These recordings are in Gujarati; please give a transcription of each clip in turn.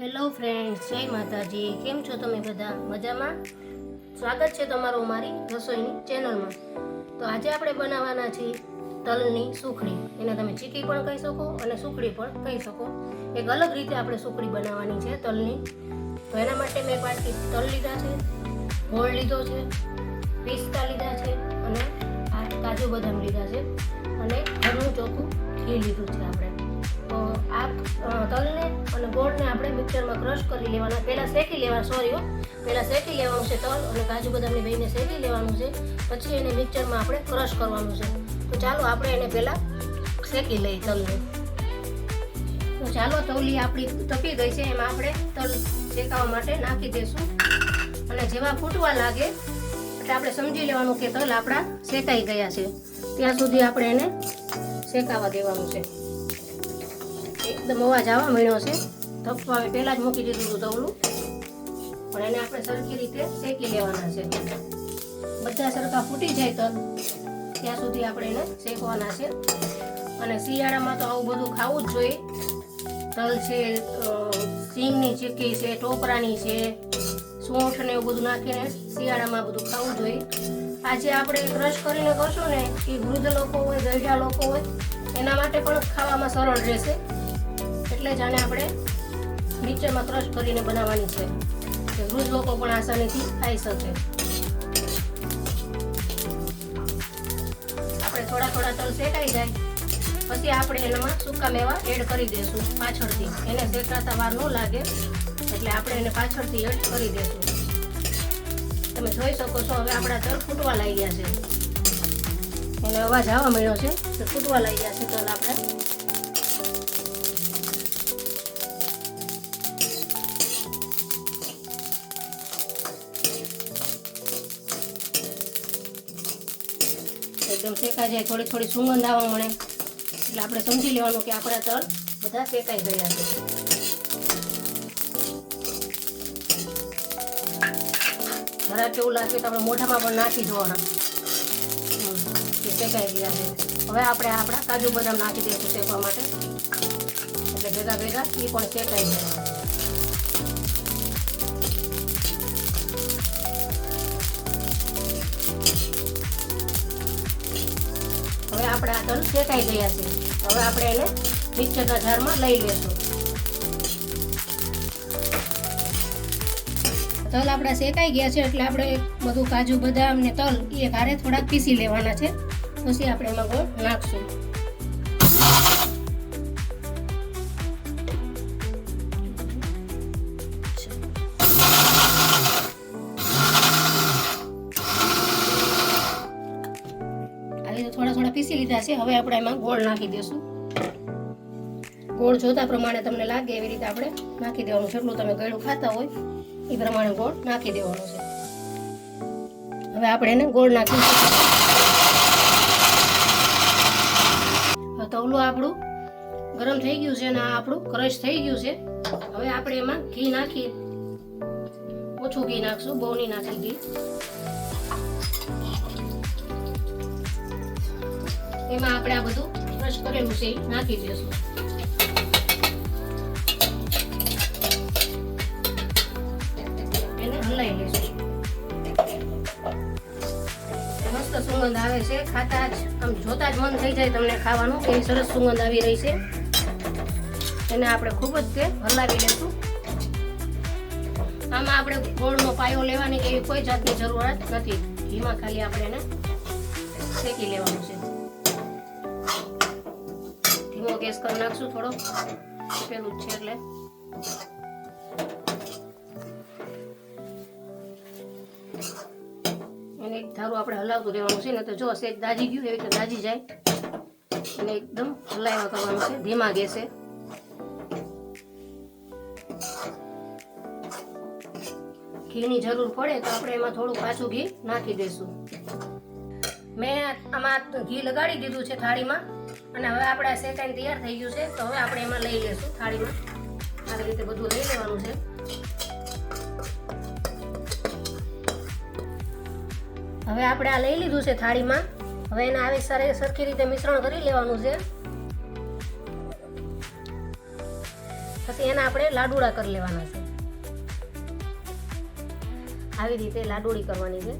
હેલો ફ્રેન્ડ્સ જય માતાજી. કેમ છો તમે બધા? મજામાં? સ્વાગત છે તમારું મારી રસોઈની ચેનલમાં. તો આજે આપણે બનાવવાના છીએ તલની સુખડી. એને તમે ચીકી પણ કહી શકો અને સુખડી પણ કહી શકો. એક અલગ રીતે આપણે સુખડી બનાવવાની છે તલની. તો એના માટે મેં પાછી તલ લીધા છે, ગોળ લીધો છે, પિસ્તા લીધા છે અને કાજુ બદામ લીધા છે અને ઘરનું ચોખ્ખું ઘી લીધું છે આપણે. આ તલને અને ગોળને આપણે મિક્સરમાં ક્રશ કરી લેવાના. પહેલાં શેકી લેવા સોરી હો. પહેલાં શેકી લેવાનું છે તલ અને કાજુ બદામની બેને શેકી લેવાનું છે. પછી એને મિક્સરમાં આપણે ક્રશ કરવાનું છે. તો ચાલો આપણે એને પહેલાં શેકી લઈએ તલને. તો ચાલો, તવલી આપણી તપી ગઈ છે. એમાં આપણે તલ શેકાવા માટે નાખી દઈશું અને જેવા ફૂટવા લાગે, એટલે આપણે સમજી લેવાનું કે તલ આપણા શેકાઈ ગયા છે. ત્યાં સુધી આપણે એને શેકાવા દેવાનું છે. એકદમ અવાજ આવવા મળ્યો છે. આવે પહેલાં જ મૂકી દીધું હતું તવલું પણ એને આપણે સરખી રીતે શેકી લેવાના છે. બધા સરખા ફૂટી જાય તલ ત્યાં સુધી આપણે એને શેકવાના છે. અને શિયાળામાં તો આવું બધું ખાવું જ જોઈએ. તલ છે સિંગની ચીક્કી છે ટોપરાની છે, સૂંઠ ને એવું બધું નાખીને શિયાળામાં બધું ખાવું જોઈએ. આજે આપણે ક્રશ કરીને કરશું ને, એ વૃદ્ધ લોકો હોય ગઈઢા લોકો હોય, એના માટે પણ ખાવામાં સરળ રહેશે. એટલે જ આને આપણે નીચેમાં ક્રશ કરીને બનાવવાની છે. વૃદ્ધ લોકો પણ આસાનીથી ખાઈ શકે. આપણે થોડા થોડા તલ શેકાઈ જાય. પછી આપણે એનામાં સૂકા મેવા એડ કરી દઈશું પાછળથી. એને શેકાતા વાર ન લાગે. એટલે આપણે એને પાછળથી એડ કરી દઈશું તમે જોઈ શકો છો, હવે આપણા તલ ફૂટવા લાગ્યા છે. એને અવાજ આવવા મળ્યો છે, તો ફૂટવા લાગ્યા છે તલ આપણે. એકદમ શેકાઈ જાય થોડી થોડી સુગંધ આવવા મળે. એટલે આપણે સમજી લેવાનું કે આપણા તલ બધા શેકાઈ ગયા છે. જરાક એવું લાગે તો આપણે મોઢામાં પણ નાખી જોવાના શેકાઈ ગયા છે. હવે આપણે આપણા કાજુ બદામ નાખી દઈશું શેકવા માટે. એટલે ભેગા ભેગા એ પણ શેકાઈ જાય આપણે તલ શેકાઈ ગયા છે. હવે આપણે એને મિક્સરના જારમાં લઈ લેશું. તલ આપણા શેકાઈ ગયા છે એટલે આપણે બધું કાજુ બદામ ને તલ એ ઘારે થોડાક પીસી લેવાના છે. પછી આપણે એમાં ગોળ નાખશું. આવી થોડા થોડા પીસી લીધા છે. હવે આપણે એમાં ગોળ નાખી દઈશું. ગોળ જોતા પ્રમાણે તમને લાગે એવી રીતે આપણે નાખી દેવાનું. જેટલું તમે ગળું ખાતા હોય એ પ્રમાણે ગોળ નાખી દેવાનો છે. હવે આપણે એને ગોળ નાખીશું તવલું આપણું ગરમ થઈ ગયું છે અને આ આપણું ક્રશ થઈ ગયું છે. હવે આપણે એમાં ઘી નાખી, ઓછું ઘી નાખશું, બહુ નહીં નાખી ઘી. એમાં આપણે આ બધું ક્રશ કરેલું છે, નાખી દેશું એને હલાવી લઈશું. મસ્ત સુગંધ આવે છે, ખાતા જ, આમ જોતા જ મન થઈ જાય તમને ખાવાનું એવી સરસ સુગંધ આવી રહી છે. એને આપણે ખૂબ જ તે હલાવી લઈશું. આમાં આપણે ગોળનો પાયો લેવાની એવી કોઈ જાતની જરૂરત નથી. ઘીમાં ખાલી આપણે એને શેકી લેવાનું છે. ધીમો ગેસ કરી નાખશું થોડો. પેલું છે એટલે. એક ધારું આપણે હલાવતું રહેવાનું છે ને તો જો શેક દાજી ગયું, એવી રીતે દાજી જાય. અને એકદમ હલાવ્યા કરવાનું છે, ધીમા ગેસે. ઘીની જરૂર પડે તો આપણે એમાં થોડું પાછું ઘી નાખી દઈશું મેં આમાં ઘી લગાડી દીધું છે થાળીમાં. અને હવે આપણે શેકાઈને તૈયાર થઈ ગયું છે, તો હવે આપણે એમાં લઈ લઈશું થાળીમાં. આવી રીતે બધું લઈ લેવાનું છે. હવે આપણે આ લઈ લીધું છે થાળીમાં. હવે એને આવી સારી સરખી રીતે મિશ્રણ કરી લેવાનું છે. પછી એના આપણે લાડુડા કરી લેવાના છે. આવી રીતે લાડુડી કરવાની છે.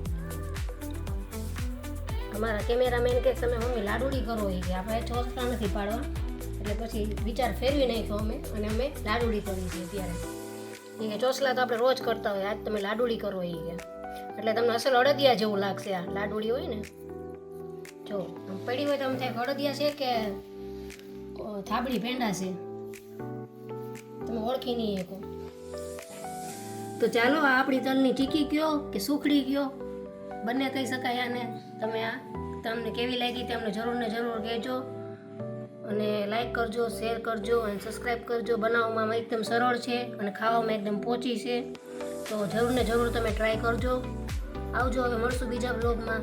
અમારા કેમેરામેન કે તમે મમ્મી લાડુડી કરો એ કે આપણે ચોસલા નથી પાડવા. એટલે પછી વિચાર ફેરવી નાખ્યો અમે અને અમે લાડુડી કરી છે અત્યારે. એ કે ચોસલા તો આપણે રોજ કરતા હોય, આજ તમે લાડુડી કરો એ કે. એટલે તમને અસલ અડદિયા જેવું લાગશે આ લાડુડી હોય ને. જો પડી હોય તો આમ થાય અડદિયા છે કે થાબડી ભેંડા છે? તમે ઓળખી નહીં શકો. તો ચાલો આ આપણી તલની ટીકી કયો કે સુખડી કયો? બંને કહી શકાય આને. તમે આ તમને કેવી લાગી તે અમને જરૂર ને જરૂર કહેજો. અને લાઈક કરજો શેર કરજો અને સબસ્ક્રાઈબ કરજો. બનાવવામાં એકદમ સરળ છે અને ખાવામાં એકદમ પોચી છે. તો જરૂર ને જરૂર તમે ટ્રાય કરજો. આવજો, હવે મળશું બીજા બ્લોગમાં